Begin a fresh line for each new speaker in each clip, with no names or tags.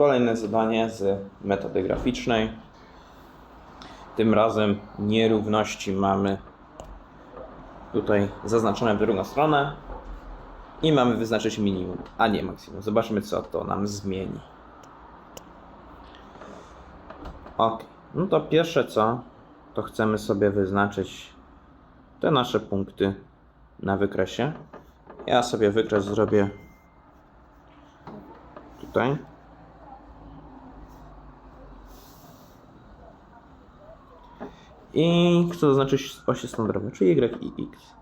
Kolejne zadanie z metody graficznej. Tym razem nierówności mamy tutaj zaznaczone w drugą stronę i mamy wyznaczyć minimum, a nie maksimum. Zobaczmy, co to nam zmieni. Ok, no to pierwsze co, to chcemy sobie wyznaczyć te nasze punkty na wykresie. Ja sobie wykres zrobię tutaj. I chcę zaznaczyć osie standardowe, czyli Y i X.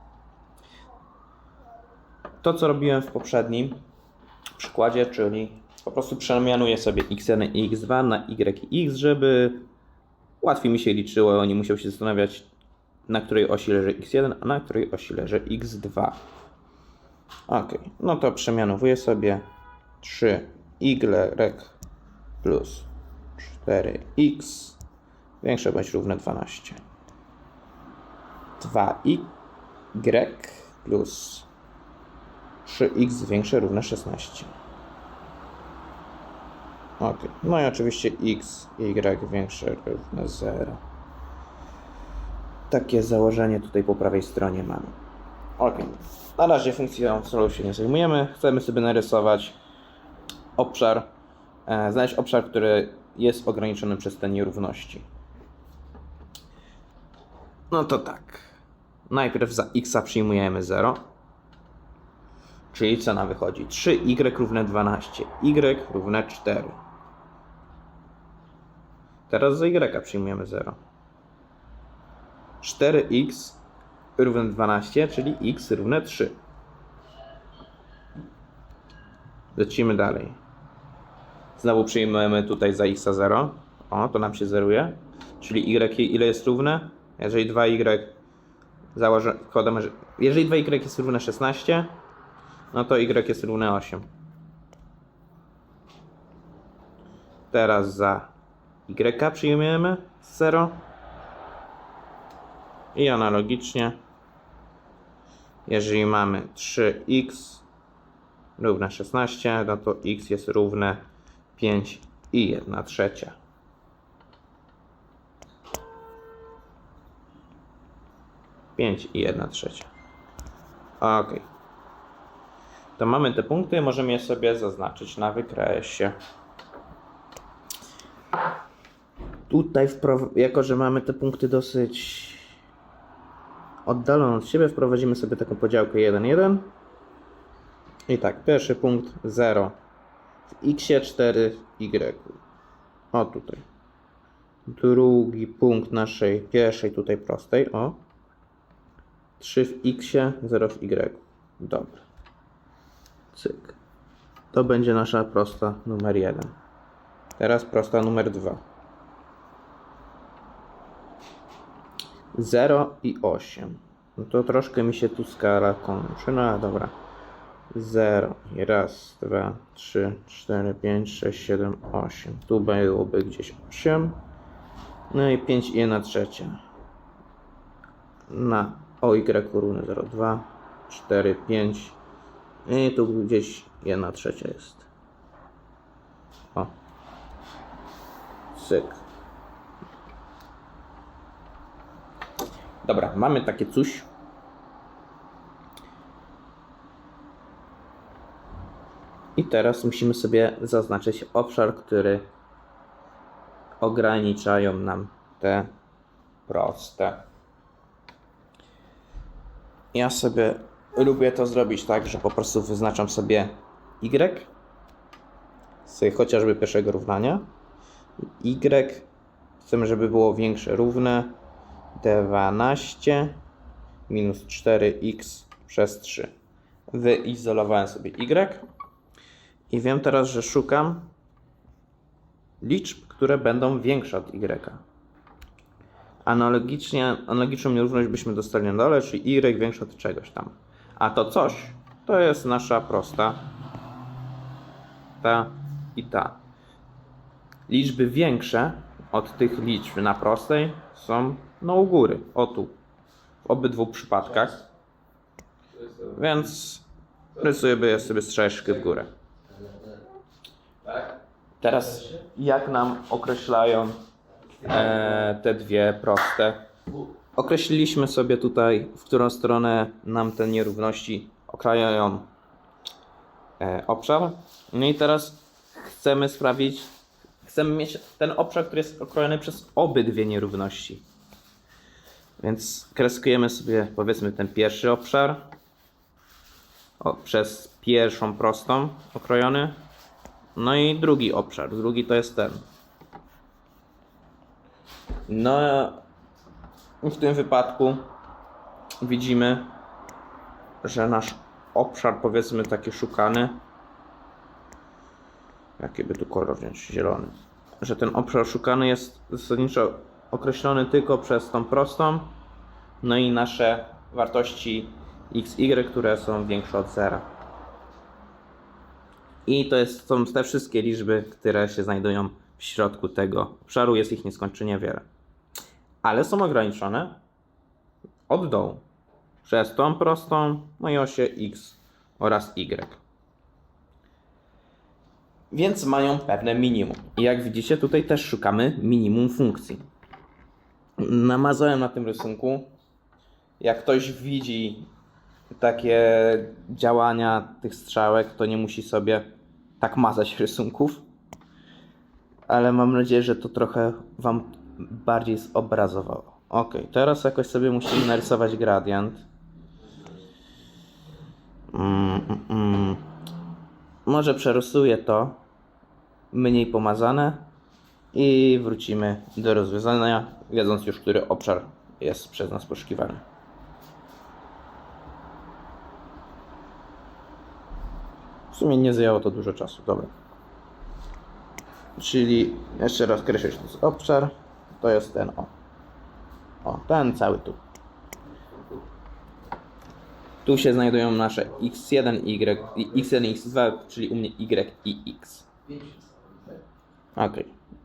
To, co robiłem w poprzednim przykładzie, czyli po prostu przemianuję sobie x1 i x2 na y i x, żeby łatwiej mi się liczyło, nie musiał się zastanawiać, na której osi leży x1, a na której osi leży x2. Ok, no to przemianowuję sobie 3y plus 4x większe bądź równe 12. 2y plus 3x większe równe 16. Ok, no i oczywiście x y większe równe 0. Takie założenie tutaj po prawej stronie mamy. Ok, na razie funkcją celu się nie zajmujemy. Chcemy sobie narysować obszar, e, znaleźć obszar, który jest ograniczony przez te nierówności. No to tak. Najpierw za x przyjmujemy 0. Czyli co nam wychodzi? 3y równe 12. y równe 4. Teraz za y przyjmujemy 0. 4x równe 12, czyli x równe 3. Lecimy dalej. Znowu przyjmujemy tutaj za x 0. O, to nam się zeruje. Czyli y ile jest równe? Jeżeli 2y założę, jeżeli 2y jest równe 16, no to y jest równe 8. Teraz za y przyjmujemy 0. I analogicznie, jeżeli mamy 3x równe 16, no to x jest równe 5 i 1 trzecia. Pięć i 1 trzecia. Ok. To mamy te punkty, możemy je sobie zaznaczyć na wykresie. Tutaj, jako że mamy te punkty dosyć oddalone od siebie, wprowadzimy sobie taką podziałkę 1-1. I tak, pierwszy punkt 0 w x 4 y. O tutaj. Drugi punkt naszej pierwszej tutaj prostej. O. 3 w x, 0 w y. Dobra. Cyk. To będzie nasza prosta numer 1. Teraz prosta numer 2. 0 i 8. No to troszkę mi się tu skala kończy. No ale dobra. 0 i raz, dwa, trzy, cztery, pięć, sześć, siedem, osiem. Tu byłoby gdzieś 8. No i 5 i 1 trzecia. Na OY równe 0,2, 4, 5. I tu gdzieś 1 trzecia jest. O. Cyk. Dobra, mamy takie coś. I teraz musimy sobie zaznaczyć obszar, który ograniczają nam te proste. Ja sobie lubię to zrobić tak, że po prostu wyznaczam sobie y z chociażby pierwszego równania. y chcemy, żeby było większe, równe 12 minus 4x przez 3. Wyizolowałem sobie y i wiem teraz, że szukam liczb, które będą większe od y. Analogicznie, analogiczną nierówność byśmy dostali na dole, czyli y większe od czegoś tam. A to coś to jest nasza prosta ta i ta. Liczby większe od tych liczb na prostej są no u góry, o tu. W obydwu przypadkach. Więc rysuję sobie strzeczkę w górę. Teraz jak nam określają te dwie proste? Określiliśmy sobie tutaj, w którą stronę nam te nierówności okrajają e, obszar. No i teraz chcemy sprawić, chcemy mieć ten obszar, który jest okrojony przez obydwie nierówności. Więc kreskujemy sobie powiedzmy ten pierwszy obszar o, przez pierwszą prostą okrojony. No i drugi obszar, drugi to jest ten. No w tym wypadku widzimy, że nasz obszar powiedzmy taki szukany jaki by tu kolor wziąć? Zielony. Że ten obszar szukany jest zasadniczo określony tylko przez tą prostą, no i nasze wartości x, y, które są większe od zera. I to jest, są te wszystkie liczby, które się znajdują w środku tego obszaru. Jest ich nieskończenie wiele. Ale są ograniczone od dołu. Przez tą prostą, no i osie x oraz y więc mają pewne minimum. I jak widzicie, tutaj też szukamy minimum funkcji. Namazałem na tym rysunku. Jak ktoś widzi takie działania tych strzałek, to nie musi sobie tak mazać rysunków. Ale mam nadzieję, że to trochę Wam bardziej zobrazowało. Ok, teraz jakoś sobie musimy narysować gradient. Mm, mm, mm. Może przerysuję to mniej pomazane i wrócimy do rozwiązania, wiedząc już, który obszar jest przez nas poszukiwany. W sumie nie zajęło to dużo czasu, dobra. Czyli jeszcze raz kreślę, że to jest obszar, to jest ten o. O, ten cały tu. Tu się znajdują nasze x1, y, x1 x2, czyli u mnie y i x. Ok.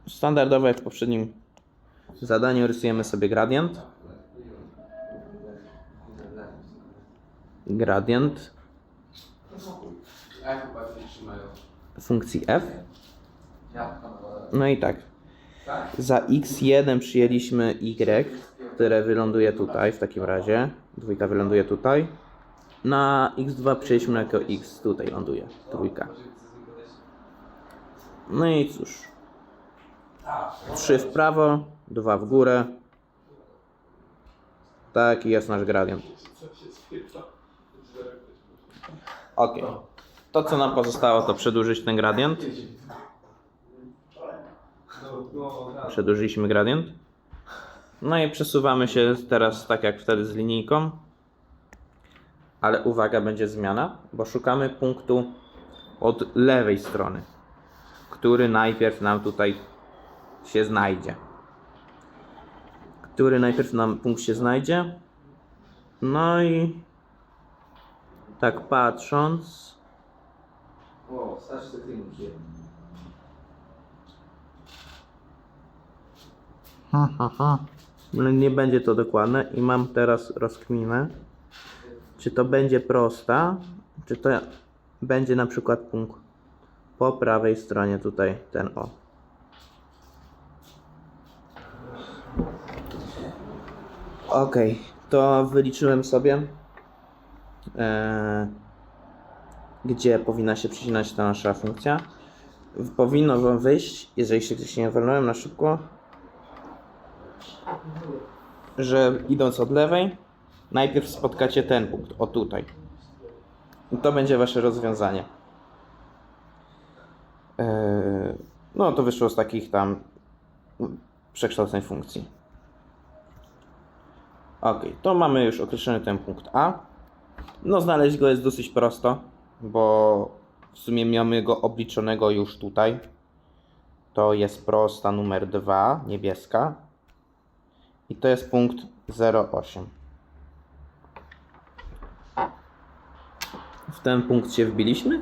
Standardowo jak w poprzednim zadaniu rysujemy sobie gradient. Gradient funkcji f. No i tak. Za x1 przyjęliśmy y, które wyląduje tutaj w takim razie. Dwójka wyląduje tutaj. Na x2 przyjęliśmy jako x, tutaj ląduje trójka. No i cóż. 3 w prawo, 2 w górę. Taki jest nasz gradient. Ok. To co nam pozostało to przedłużyć ten gradient. Przedłużyliśmy gradient. No i przesuwamy się teraz tak jak wtedy z linijką. Ale uwaga, będzie zmiana, bo szukamy punktu od lewej strony, który najpierw nam tutaj się znajdzie. Który najpierw nam punkt się znajdzie. No i tak patrząc.
O, starszy sekretariat
Ale Nie będzie to dokładne i mam teraz rozkminę. Czy to będzie prosta, czy to będzie na przykład punkt po prawej stronie tutaj ten o. Ok, to wyliczyłem sobie, e, gdzie powinna się przycinać ta nasza funkcja. Powinno wam wyjść, jeżeli się gdzieś nie walnąłem na szybko, że idąc od lewej, najpierw spotkacie ten punkt, o tutaj. I to będzie wasze rozwiązanie. E, no to wyszło z takich tam przekształceń funkcji. Ok, to mamy już określony ten punkt A. No, znaleźć go jest dosyć prosto, bo w sumie mamy go obliczonego już tutaj. To jest prosta numer 2, niebieska. I to jest punkt 0,8. W ten punkt się wbiliśmy.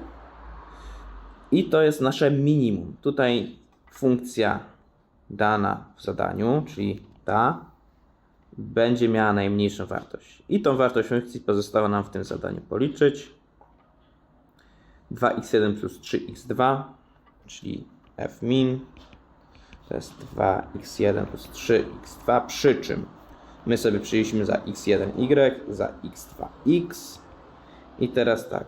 I to jest nasze minimum. Tutaj funkcja dana w zadaniu, czyli ta, będzie miała najmniejszą wartość. I tą wartość funkcji pozostało nam w tym zadaniu policzyć. 2x1 plus 3x2, czyli f min to jest 2x1 plus 3x2, przy czym my sobie przyjęliśmy za x1y, za x2x i teraz tak,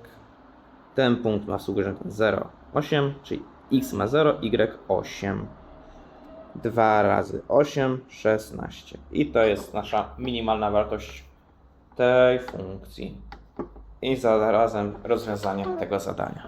ten punkt ma współgrzędne 0, 8, czyli x ma 0, y 8. 2 razy 8, 16. I to jest nasza minimalna wartość tej funkcji. I zarazem rozwiązanie tego zadania.